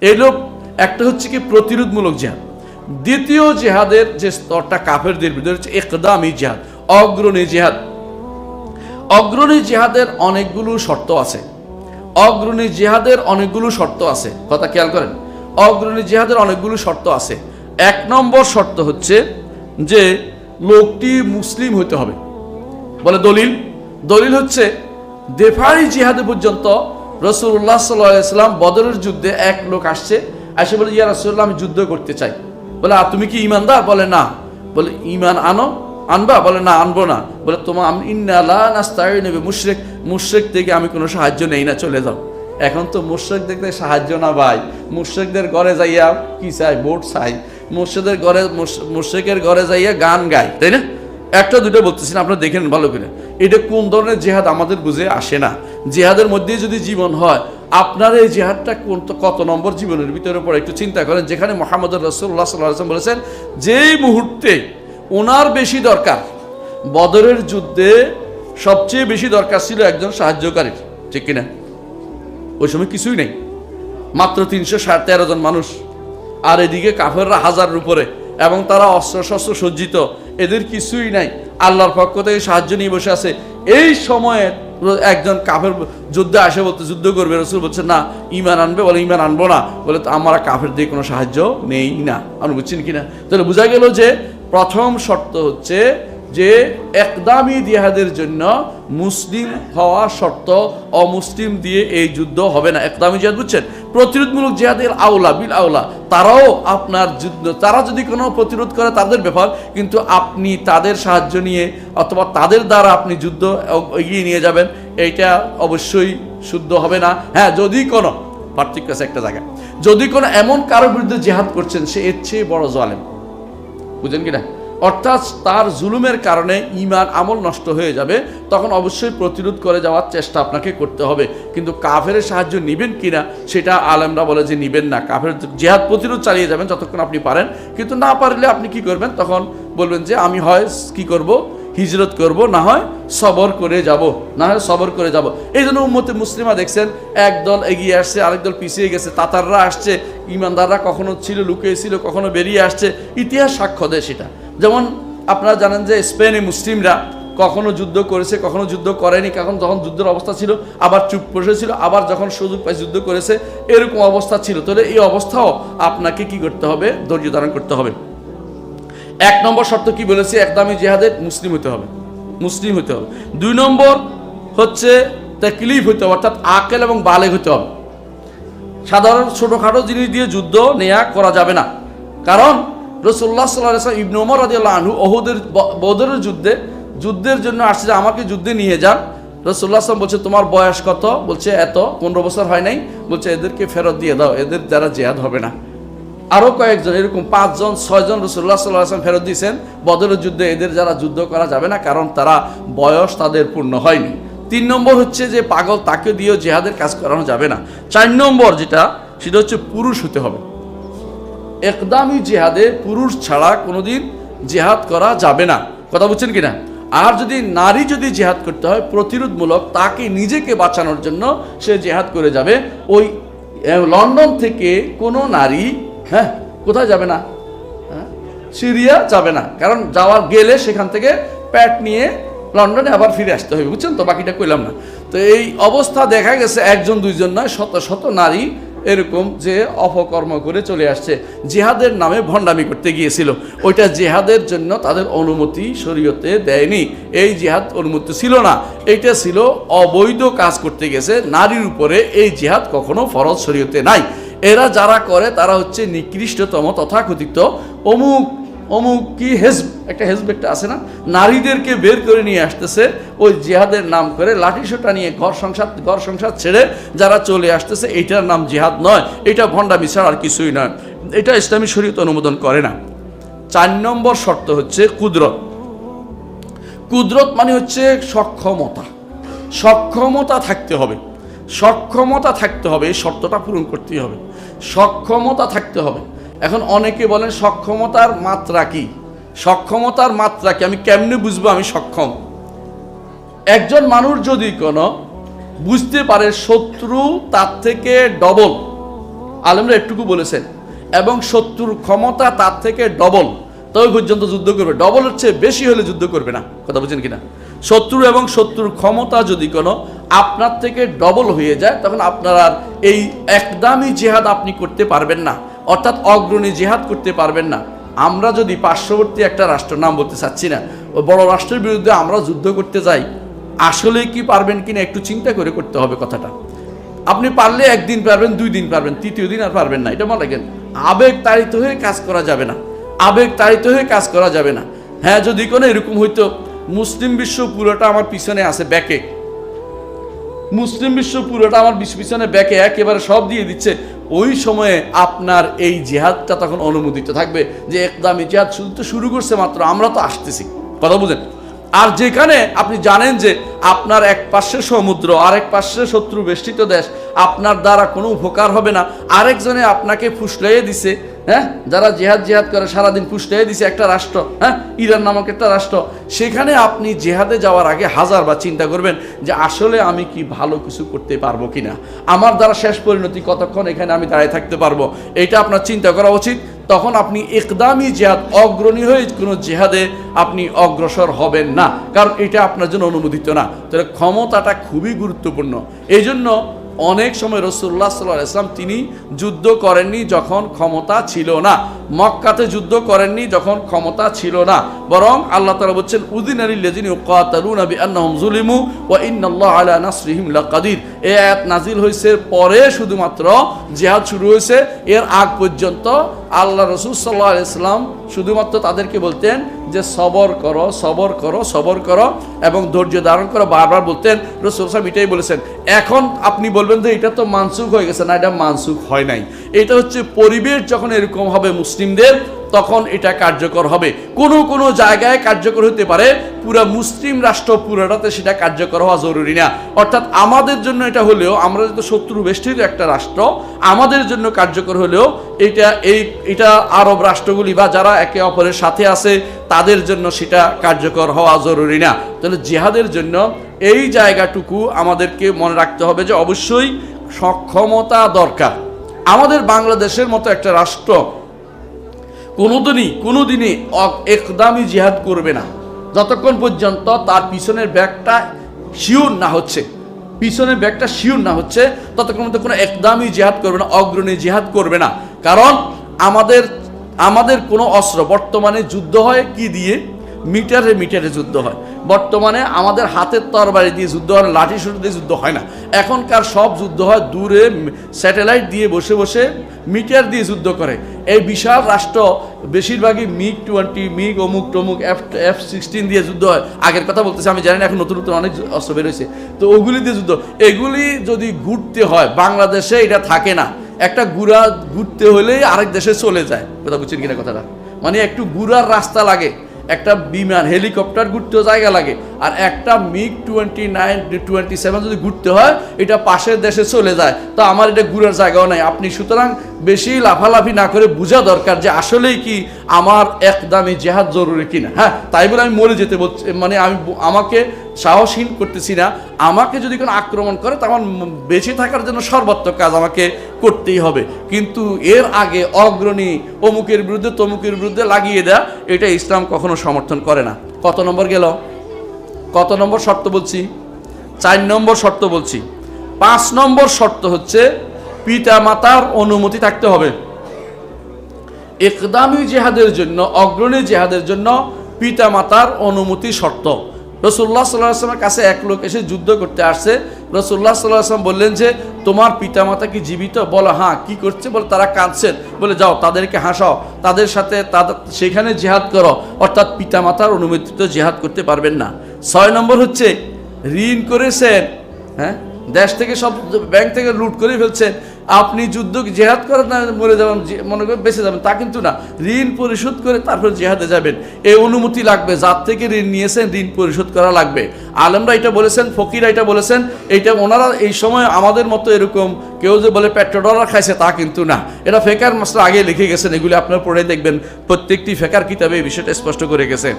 এলো একটা হচ্ছে কি প্রতিরোধমূলক জেহাদ। দ্বিতীয় জেহাদের যে স্তরটা কাফেরদের বিরুদ্ধে হচ্ছে একদামি জেহাদ, অগ্রণী জেহাদ। অগ্রণী জেহাদের অনেকগুলো শর্ত আছে। অগ্রণী জেহাদের অনেকগুলো শর্ত আছে। কথা খেয়াল করেন, অগ্রণী জেহাদের অনেকগুলো শর্ত আছে। এক নম্বর শর্ত হচ্ছে যে লোকটি মুসলিম হতে হবে। বলে দলিল? দলিল হচ্ছে, দেফারি জিহাদে পর্যন্ত রসুল্লাহ সাল্লাম বদরের যুদ্ধে এক লোক আসছে আসে বলে, ইয়া রসুল্লাহ আমি যুদ্ধ করতে চাই। বলে, আর তুমি কি ইমানদার বলে, না। বলে ইমান আনো, আনবা? বলে, না, আনব না। বলে তোমার আমি ইন্নালা নাস্তাই নেবে মুশ্রেক মুশ্রেক থেকে আমি কোনো সাহায্য নেই না, চলে যাও। এখন তো দেখতে সাহায্য না ভাই। মুশ্রেকদের ঘরে যাইয়া কি চাই? ভোট চাই। মুর্শেদের ঘরে মুশ্রেকের ঘরে যাইয়া গান গায় তাই না? একটা দুটো বলতেছি না, আপনারা দেখেন ভালো করে। এটা কোন ধরনের জেহাদ আমাদের বুঝে আসে না। জেহাদের মধ্যে যদি জীবন হয়, আপনার এই জেহাদটা কোন কত নম্বর জীবনের ভিতরে পড়ে? একটু চিন্তা করেন, যেখানে মোহাম্মদ রসুল্লাহ সাল্লাম বলেছেন, যেই মুহূর্তে ওনার বেশি দরকার, বদরের যুদ্ধে সবচেয়ে বেশি দরকার ছিল একজন সাহায্যকারীর। ঠিক কিনা? ওই সময় কিছুই নেই। মাত্র তিনশো ষাট, তেরো জন মানুষ। আর এদিকে কাফেররা হাজারের উপরে, এবং তারা অস্ত্র সজ্জিত এদের কিছুই নাই। আল্লাহর পক্ষ থেকে সাহায্য নিয়ে বসে আছে। এই সময়ে একজন কাফের যুদ্ধে আসে বলতে, যুদ্ধ করবে, রসুল বলছে, না ইমান আনবে। বলে ইমান আনব না। বলে, তো আমার কাফের দিয়ে কোনো সাহায্য নেই না। আপনি বুঝছেন কিনা? তাহলে বোঝা গেল যে প্রথম শর্ত হচ্ছে যে একদামি জিহাদের জন্য মুসলিম হওয়া শর্ত অমুসলিম দিয়ে এই যুদ্ধ হবে না। একদামি জিহাদ বুঝছেন? প্রতিরোধমূলক জিহাদের আওলা, বিল আওলা, তারাও আপনার যুদ্ধ, তারা যদি কোনো প্রতিরোধ করে তাদের ব্যাপার, কিন্তু আপনি তাদের সাহায্য নিয়ে অথবা তাদের দ্বারা আপনি যুদ্ধ এগিয়ে নিয়ে যাবেন, এইটা অবশ্যই শুদ্ধ হবে না। হ্যাঁ যদি কোনো পার্থক্য আছে একটা জায়গায় যদি কোনো এমন কারোর বিরুদ্ধে জেহাদ করছেন, সে এর চেয়ে বড় জলেম। বুঝলেন কিনা অর্থাৎ তার জুলুমের কারণে ইমান আমল নষ্ট হয়ে যাবে, তখন অবশ্যই প্রতিরোধ করে যাওয়ার চেষ্টা আপনাকে করতে হবে। কিন্তু কাফের সাহায্য নেবেন কিনা সেটা আলেমরা বলে যে নেবেন না। কাফের জেহাদ প্রতিরোধ চালিয়ে যাবেন যতক্ষণ আপনি পারেন। কিন্তু না পারলে আপনি কি করবেন? তখন বলবেন যে, আমি হয় কি করব? হিজরত করব, না হয় সবর করে যাব, না হয় সবর করে যাব। এই জন্য উম্মতে মুসলিমা দেখছেন, এক দল এগিয়ে আসছে, আরেক দল পিছিয়ে গেছে, তাতাররা আসছে, ইমানদাররা কখনো ছিল লুকিয়ে ছিল কখনো বেরিয়ে আসছে। ইতিহাস সাক্ষ্য দেয় সেটা। যেমন আপনারা জানেন যে স্পেনে মুসলিমরা কখনো যুদ্ধ করেছে, কখনো যুদ্ধ করেনি, কখন যখন যুদ্ধের অবস্থা ছিল, আবার চুপ বসেছিল আবার যখন সুযোগ পায় যুদ্ধ করেছে, এরকম অবস্থা ছিল। তাহলে এই অবস্থাও আপনাকে কি করতে হবে? ধৈর্য ধারণ করতে হবে। এক নম্বর শর্ত কি বলেছি? একদমই জেহাদের মুসলিম হতে হবে। মুসলিম হতে হবে। দুই নম্বর হচ্ছে তেকলিফ হতে হবে, অর্থাৎ আকেল এবং বালেগ হতে হবে। সাধারণ ছোটোখাটো জিনিস দিয়ে যুদ্ধ নেয়া করা যাবে না। কারণ রসুল্লাহ সাল্লাহ ইবন ওমর আনহু ওহুদের বদরের যুদ্ধে, যুদ্ধের জন্য আসছে যে আমাকে যুদ্ধে নিয়ে যান। রসুল্লাহ আসলাম বলছে, তোমার বয়স কত? বলছে, এত। পনেরো বছর হয় নাই। বলছে, এদেরকে ফেরত দিয়ে দাও। এদের দ্বারা জেহাদ হবে না। আরও কয়েকজন, এরকম পাঁচজন, ছয়জন রসুল্লাহ সাল্লাহ আসলাম ফেরত দিয়েছেন। বদরের যুদ্ধে এদের যারা যুদ্ধ করা যাবে না, কারণ তারা বয়স তাদের পূর্ণ হয়নি। তিন নম্বর হচ্ছে যে পাগল, তাকে দিয়েও জেহাদের কাজ করানো যাবে না। চার নম্বর যেটা, সেটা হচ্ছে পুরুষ হতে হবে। একদামি জেহাদে পুরুষ ছাড়া কোনোদিন জেহাদ করা যাবে না। কথা বুঝছেন কিনা? আর যদি নারী যদি জেহাদ করতে হয়, প্রতিরোধমূলক তাকে নিজেকে বাঁচানোর জন্য সে জেহাদ করে যাবে। ওই লন্ডন থেকে কোনো নারী হ্যাঁ কোথায় যাবে না? হ্যাঁ সিরিয়া যাবে না। কারণ যাওয়ার গেলে সেখান থেকে প্যাট নিয়ে লন্ডনে আবার ফিরে আসতে হবে, বুঝছেন তো? বাকিটা কইলাম না। তো এই অবস্থা দেখা গেছে একজন, দুইজন নয়, শত শত নারী এরকম যে অপকর্ম করে চলে আসছে। জেহাদের নামে ভণ্ডামি করতে গিয়েছিল। ওইটা জেহাদের জন্য তাদের অনুমতি শরীয়তে দেয়নি। এই জেহাদ অনুমতি ছিল না। এটা ছিল অবৈধ কাজ করতে গেছে। নারীর উপরে এই জেহাদ কখনো ফরজ শরীয়তে নাই। এরা যারা করে, তারা হচ্ছে নিকৃষ্টতম তথাকথিত অমুক অমুক কি হেজব? একটা হেজব একটা আছে না? নারীদেরকে বের করে নিয়ে আসতেছে, ওই জিহাদের নাম করে লাঠিসোটা নিয়ে ঘর সংসার ঘর সংসার ছেড়ে যারা চলে আসতেছে এইটার নাম জিহাদ নয়। এটা ভণ্ডামি ছাড়া আর কিছুই নয়। এটা ইসলামী শরীয়ত অনুমোদন করে না। চার নম্বর শর্ত হচ্ছে কুদরত। কুদরত মানে হচ্ছে সক্ষমতা। সক্ষমতা থাকতে হবে। সক্ষমতা থাকতে হবে, এই শর্তটা পূরণ করতেই হবে। সক্ষমতা থাকতে হবে। এখন অনেকে বলেন, সক্ষমতার মাত্রা কি? সক্ষমতার মাত্রা কি? আমি কেমনে বুঝব আমি সক্ষম? একজন মানুষ যদি কোনো বুঝতে পারে শত্রু তার থেকে ডবল আলমরা একটুকু বলেছেন, এবং শত্রুর ক্ষমতা তার থেকে ডবল তবে পর্যন্ত যুদ্ধ করবে। ডবল হচ্ছে বেশি হলে যুদ্ধ করবে না। কথা বুঝছেন কিনা? শত্রু এবং শত্রুর ক্ষমতা যদি কোনো আপনার থেকে ডবল হয়ে যায়, তখন আপনার আর এই একদমই জেহাদ আপনি করতে পারবেন না। অর্থাৎ অগ্রণী জেহাদ করতে পারবেন না। আমরা যদি পার্শ্ববর্তী একটা রাষ্ট্র, নাম বলতে চাচ্ছি না, ও বড় রাষ্ট্রের বিরুদ্ধে আমরা যুদ্ধ করতে যাই, আসলে কি পারবেন কিনা একটু চিন্তা করে করতে হবে কথাটা। আপনি পারলে একদিন পারবেন, দুই দিন পারবেন, তৃতীয় দিন আর পারবেন না, এটা মনে রাখেন। আবেগ তাড়িত হয়ে কাজ করা যাবে না। আবেগ তাড়িত হয়ে কাজ করা যাবে না। হ্যাঁ যদি কোনো এরকম হইতো, মুসলিম বিশ্ব পুরোটা আমার পিছনে আছে, ব্যাকে। মুসলিম বিশ্ব পুরোটা আমার পিছনে ব্যাকে একেবারে সব দিয়ে দিচ্ছে। ওই সময়ে আপনার এই জেহাদটা তখন অনুমোদিত থাকবে যে একদমই জেহাদ শুধু তো শুরু করছে মাত্র, আমরা তো আসতেছি। কথা বুঝেন? আর যেখানে আপনি জানেন যে আপনার এক পাশে সমুদ্র, আরেক পাশে শত্রু বেষ্টিত দেশ, আপনার দ্বারা কোনো উপকার হবে না। আরেকজনে আপনাকে ফুসলাইয়ে দিছে হ্যাঁ? যারা জেহাদ জেহাদ করে, সারাদিন ফুসলাইয়ে দিছে একটা রাষ্ট্র হ্যাঁ? ইরান নামক একটা রাষ্ট্র। সেখানে আপনি জেহাদে যাওয়ার আগে হাজার বা চিন্তা করবেন যে আসলে আমি কি ভালো কিছু করতে পারব কিনা। আমার দ্বারা শেষ পরিণতি কতক্ষণ এখানে আমি দাঁড়িয়ে থাকতে পারব? এটা আপনার চিন্তা করা উচিত। তখন আপনি একদামি জেহাদ অগ্রণী হয়ে কোনো জেহাদে আপনি অগ্রসর হবেন না। কারণ এটা আপনার জন্য অনুমোদিত না। তাহলে ক্ষমতাটা খুবই গুরুত্বপূর্ণ। এই জন্য অনেক সময় রসুল্লাহ সাল্লাহ ইসলাম তিনি যুদ্ধ করেননি যখন ক্ষমতা ছিল না। মক্কাতে যুদ্ধ করেননি যখন ক্ষমতা ছিল না। বরং আল্লাহ তালা বলছেন উদিন আলী আন্নাহম জুলিমু ও ইন্নাল্লাহ আলা এ আয়াত নাজিল হয়েছে পরে শুধুমাত্র জেহাদ শুরু হয়েছে এর আগ পর্যন্ত আল্লাহ রসুল সাল্লাহ ইসলাম শুধুমাত্র তাদেরকে বলতেন যে সবর করো সবর করো সবর করো এবং ধৈর্য ধারণ করো। বারবার বলতেন, রসুল সাহেব এটাই বলেছেন। এখন আপনি বলবেন যে এটা তো মানসুখ হয়ে গেছে। না, এটা মানসুখ হয় নাই। এটা হচ্ছে পরিবেশ যখন এরকম হবে মুসলিমদের তখন এটা কার্যকর হবে। কোনো কোনো জায়গায় কার্যকর হতে পারে, পুরা মুসলিম রাষ্ট্র পুরাটাতে সেটা কার্যকর হওয়া জরুরি না। অর্থাৎ আমাদের জন্য এটা হলেও, আমরা যেহেতু শত্রু বেষ্টির একটা রাষ্ট্র, আমাদের জন্য কার্যকর হলেও এটা এই, এটা আরব রাষ্ট্রগুলি বা যারা একে অপরের সাথে আছে, তাদের জন্য সেটা কার্যকর হওয়া জরুরি না। তাহলে জিহাদের জন্য এই জায়গাটুকু আমাদেরকে মনে রাখতে হবে যে অবশ্যই সক্ষমতা দরকার। আমাদের বাংলাদেশের মতো একটা রাষ্ট্র কোনোদিনই কোনোদিনই একদমই জিহাদ করবে না। যতক্ষণ পর্যন্ত তার পিছনের ব্যাগটা শিওর না হচ্ছে, পিছনের ব্যাগটা শিওর না হচ্ছে, ততক্ষণ পর্যন্ত কোনো একদমই জিহাদ করবে না, অগ্রণী জিহাদ করবে না। কারণ আমাদের আমাদের কোনো অস্ত্র বর্তমানে যুদ্ধ হয় কি দিয়ে? মিটারে মিটারে যুদ্ধ হয়। বর্তমানে আমাদের হাতের তরবারি দিয়ে যুদ্ধ হয় লাঠি শুরু দিয়ে যুদ্ধ হয় না। এখনকার সব যুদ্ধ হয় দূরে স্যাটেলাইট দিয়ে বসে বসে মিটার দিয়ে যুদ্ধ করে। এই বিশাল রাষ্ট্র বেশিরভাগই মিগ টোয়েন্টি, মিগ অমুক টমুক, এফ এফ সিক্সটিন দিয়ে যুদ্ধ হয়। আগের কথা বলতেছি, আমি জানি না, এখন নতুন নতুন অনেক অস্ত্র বেরোয়েছে তো ওগুলি দিয়ে যুদ্ধ। এগুলি যদি ঘুরতে হয়, বাংলাদেশে এটা থাকে না। একটা গুড়া ঘুরতে হলেই আরেক দেশে চলে যায়। কথা বুঝছেন কিনা কথাটা? মানে একটু গুড়ার রাস্তা লাগে। একটা বিমান, হেলিকপ্টার ঘুরতেও জায়গা লাগে। আর একটা MiG twenty nine, twenty seven যদি ঘুরতে হয়, এটা পাশের দেশে চলে যায়। তো আমার এটা ঘুরার জায়গাও নাই। আপনি সুতরাং বেশি লাফালাফি না করে বোঝা দরকার যে আসলেই কি আমার একদমই জেহাদ জরুরি কিনা। হ্যাঁ তাই বলে আমি মরে যেতে বলছি মানে আমি আমাকে সাহসহীন করতেছি না। আমাকে যদি কোনো আক্রমণ করে তখন বেঁচে থাকার জন্য সর্বাত্মক কাজ আমাকে করতেই হবে। কিন্তু এর আগে অগ্রণী অমুকের বিরুদ্ধে, তমুকের বিরুদ্ধে লাগিয়ে দেয়া, এটা ইসলাম কখনো সমর্থন করে না। কত নম্বর গেল? কত নম্বর শর্ত বলছি? চার নম্বর শর্ত বলছি। পাঁচ নম্বর শর্ত হচ্ছে পিতা মাতার অনুমতি থাকতে হবে। একদামি জেহাদের জন্য, অগ্রণী জেহাদের জন্য পিতা মাতার অনুমতি শর্ত। রসুল্লাহ সাল্লাহ আসলামের কাছে এক লোক এসে যুদ্ধ করতে আসছে। রসুল্লাহ সাল্লাহ আসলাম বললেন যে, তোমার পিতা মাতা কি জীবিত? বলো হ্যাঁ। কি করছে? বলে, তারা কাঁদছেন। বলে, যাও, তাদেরকে হাসাও। তাদের সাথে তাদের সেখানে জেহাদ করো। অর্থাৎ পিতা মাতার অনুমতিতে জেহাদ করতে পারবেন না। ছয় নম্বর হচ্ছে, ঋণ করেছেন হ্যাঁ? দেশ থেকে সব ব্যাংক থেকে লুট করে ফেলছেন। আপনি যুদ্ধ জেহাদ করেন না মরে যাবেন মনে করেন বেঁচে যাবেন? তা কিন্তু না। ঋণ পরিশোধ করে তারপর জেহাদে যাবেন। এই অনুমতি লাগবে যার থেকে ঋণ নিয়েছেন, ঋণ পরিশোধ করা লাগবে। আলমরা এটা বলেছেন ফকিরা এটা বলেছেন এইটা ওনারা এই সময় আমাদের মতো এরকম কেউ যে বলে পেট্রোডলার খাইছে তা কিন্তু না। এটা ফেকার মাস্টার আগে লিখে গেছেন, এগুলি আপনার পড়ে দেখবেন। প্রত্যেকটি ফেকার কিতাবে এই বিষয়টা স্পষ্ট করে গেছে।